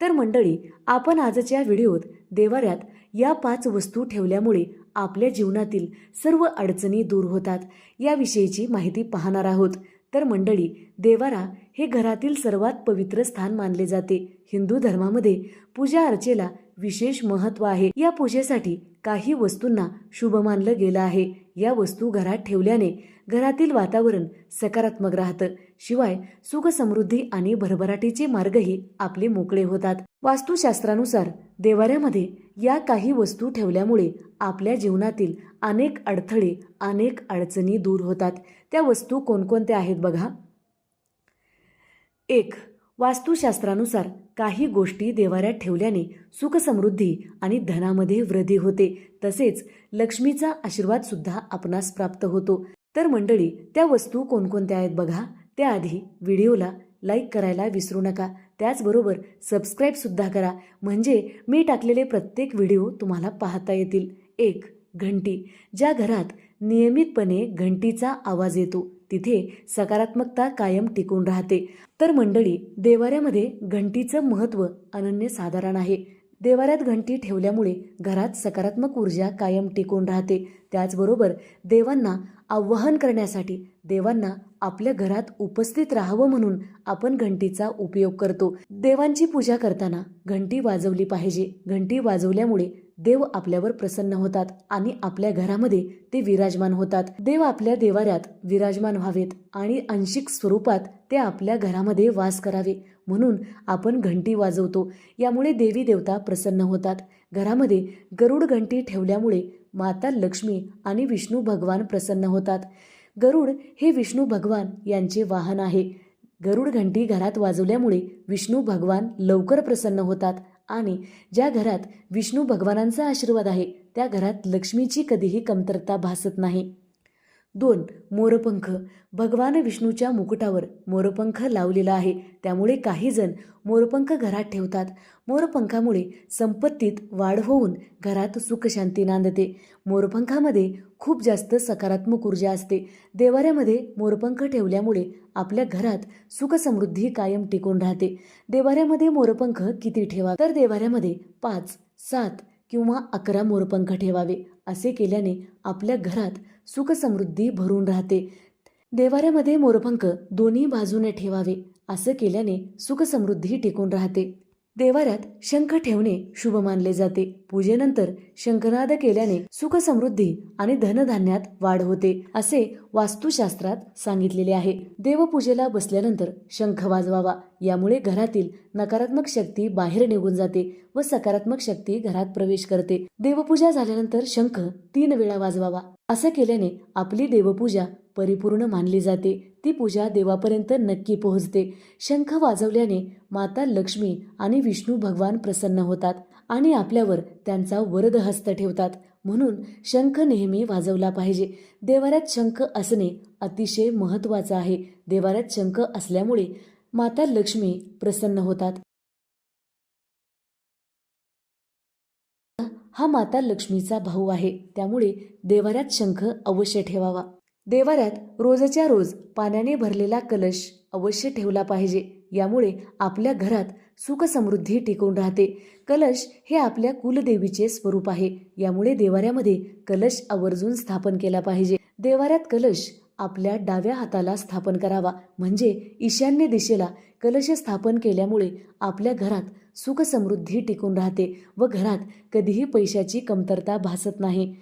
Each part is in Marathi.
तर मंडळी आपण आजच्या व्हिडिओत देवाऱ्यात या पाच वस्तू ठेवल्यामुळे आपल्या जीवनातील सर्व अडचणी दूर होतात याविषयीची माहिती पाहणार आहोत. तर मंडळी देवारा हे घरातील सर्वात पवित्र स्थान मानले जाते. हिंदू धर्मामध्ये पूजा अर्चेला विशेष महत्त्व आहे. या पूजेसाठी काही वस्तूंना शुभ मानलं गेलं आहे. या वस्तू घरात ठेवल्याने घरातील वातावरण सकारात्मक राहतं. शिवाय सुख समृद्धी आणि भरभराटीचे मार्गही आपले मोकळे होतात. वास्तुशास्त्रानुसार देवाऱ्यामध्ये या काही वस्तू ठेवल्यामुळे आपल्या जीवनातील अनेक अडथळे अनेक अडचणी दूर होतात. त्या वस्तू कोणकोणत्या आहेत बघा? एक वास्तुशास्त्रानुसार काही गोष्टी देवाऱ्यात ठेवल्याने सुखसमृद्धी आणि धनामध्ये वृद्धी होते. तसेच लक्ष्मीचा आशीर्वाद सुद्धा आपणास प्राप्त होतो. तर मंडळी त्या वस्तू कोणकोणत्या आहेत बघा? त्याआधी व्हिडिओला लाईक करायला विसरू नका. त्याचबरोबर सबस्क्राईबसुद्धा करा. म्हणजे मी टाकलेले प्रत्येक व्हिडिओ तुम्हाला पाहता येतील. एक घंटी. ज्या घरात नियमितपणे घंटीचा आवाज येतो तिथे सकारात्मकता कायम टिकून राहते. तर मंडळी देवाऱ्यामध्ये घंटीचं महत्त्व अनन्यसाधारण आहे. देवाऱ्यात घंटी ठेवल्यामुळे घरात सकारात्मक ऊर्जा कायम टिकून राहते. त्याचबरोबर देवांना आवाहन करण्यासाठी देवांना आपल्या घरात उपस्थित राहावं म्हणून आपण घंटीचा उपयोग करतो. देवांची पूजा करताना घंटी वाजवली पाहिजे. घंटी वाजवल्यामुळे देव आपल्यावर प्रसन्न होतात आणि आपल्या घरामध्ये ते विराजमान होतात. देव आपल्या देवाऱ्यात विराजमान व्हावेत आणि आंशिक स्वरूपात ते आपल्या घरामध्ये वास करावे म्हणून आपण घंटी वाजवतो. यामुळे देवी देवता प्रसन्न होतात. घरामध्ये गरुड घंटी ठेवल्यामुळे माता लक्ष्मी आणि विष्णू भगवान प्रसन्न होतात. गरुड हे विष्णू भगवान यांचे वाहन आहे. गरुड घंटी घरात वाजवल्यामुळे विष्णू भगवान लवकर प्रसन्न होतात. आणि ज्या घरात विष्णू भगवानांचा आशीर्वाद आहे त्या घरात लक्ष्मीची कधीही कमतरता भासत नाही. दोन मोरपंख. भगवान विष्णूच्या मुकुटावर मोरपंख लावलेला आहे. त्यामुळे काही जण मोरपंख घरात ठेवतात. मोरपंखामुळे संपत्तीत वाढ होऊन घरात सुखशांती नांदते. मोरपंखामध्ये खूप जास्त सकारात्मक ऊर्जा असते. देवाऱ्यामध्ये मोरपंख ठेवल्यामुळे आपल्या घरात सुखसमृद्धी कायम टिकून राहते. देवाऱ्यामध्ये मोरपंख किती ठेवा? तर देवाऱ्यामध्ये पाच सात किंवा अकरा मोरपंख ठेवावे असे केल्याने आपल्या घरात सुखसमृद्धी भरून राहते. देवाऱ्यामध्ये मोरपंख दोन्ही बाजूने ठेवावे असं केल्याने सुखसमृद्धी टिकून राहते. देवाऱ्यात शंख ठेवणे शुभ मानले जाते. पूजेनंतर शंखनाद केल्याने सुखसमृद्धी आणि धनधान्यात वाढ होते असे वास्तुशास्त्रात सांगितलेले आहे. देवपूजेला बसल्यानंतर शंख वाजवावा. यामुळे घरातील नकारात्मक शक्ती बाहेर निघून जाते व सकारात्मक शक्ती घरात प्रवेश करते. देवपूजा झाल्यानंतर शंख तीन वेळा वाजवावा. असं केल्याने आपली देवपूजा परिपूर्ण मानली जाते. ती पूजा देवापर्यंत नक्की पोहोचते. शंख वाजवल्याने माता लक्ष्मी आणि विष्णू भगवान प्रसन्न होतात आणि आपल्यावर त्यांचा वरद हस्त ठेवतात. म्हणून शंख नेहमी वाजवला पाहिजे. देवाऱ्यात शंख असणे अतिशय महत्त्वाचं आहे. देवाऱ्यात शंख असल्यामुळे माता लक्ष्मी प्रसन्न होतात. हा माता लक्ष्मीचा भाऊ आहे. त्यामुळे देवाऱ्यात शंख अवश्य ठेवावा. देवाऱ्यात रोजच्या रोज पाण्याने भरलेला कलश अवश्य ठेवला पाहिजे. यामुळे आपल्या घरात सुख समृद्धी टिकून राहते. कलश हे आपल्या कुलदेवीचे स्वरूप आहे. यामुळे देवाऱ्यामध्ये कलश आवर्जून स्थापन केला पाहिजे. देवाऱ्यात कलश आपल्या डाव्या हाताला स्थापन करावा. म्हणजे ईशान्य दिशेला कलश स्थापन केल्यामुळे आपल्या घरात सुख समृद्धी टिकून राहते व घरात कधीही पैशाची कमतरता भासत नाही.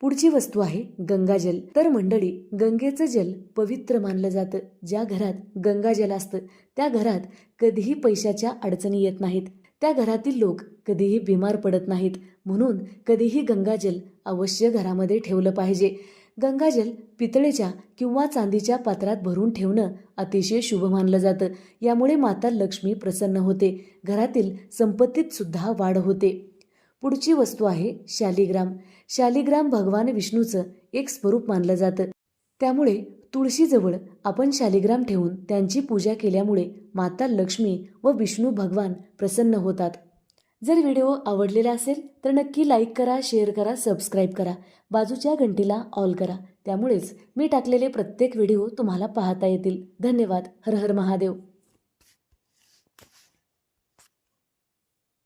पुढची वस्तू आहे गंगाजल. तर मंडळी गंगेचं जल पवित्र मानलं जातं. ज्या घरात गंगाजल असतं त्या घरात कधीही पैशाच्या अडचणी येत नाहीत. त्या घरातील लोक कधीही बिमार पडत नाहीत. म्हणून कधीही गंगाजल अवश्य घरामध्ये ठेवलं पाहिजे. गंगाजल पितळेच्या किंवा चांदीच्या पात्रात भरून ठेवणं अतिशय शुभ मानलं जातं. यामुळे माता लक्ष्मी प्रसन्न होते. घरातील संपत्तीत सुद्धा वाढ होते. पुढची वस्तू आहे शालिग्राम. शालिग्राम भगवान विष्णूचं एक स्वरूप मानलं जातं. त्यामुळे तुळशीजवळ आपण शालिग्राम ठेवून त्यांची पूजा केल्यामुळे माता लक्ष्मी व विष्णू भगवान प्रसन्न होतात. जर व्हिडिओ आवडलेला असेल तर नक्की लाईक करा शेअर करा सबस्क्राईब करा. बाजूच्या घंटीला ऑल करा. त्यामुळेच मी टाकलेले प्रत्येक व्हिडिओ तुम्हाला पाहता येतील. धन्यवाद. हर हर महादेव.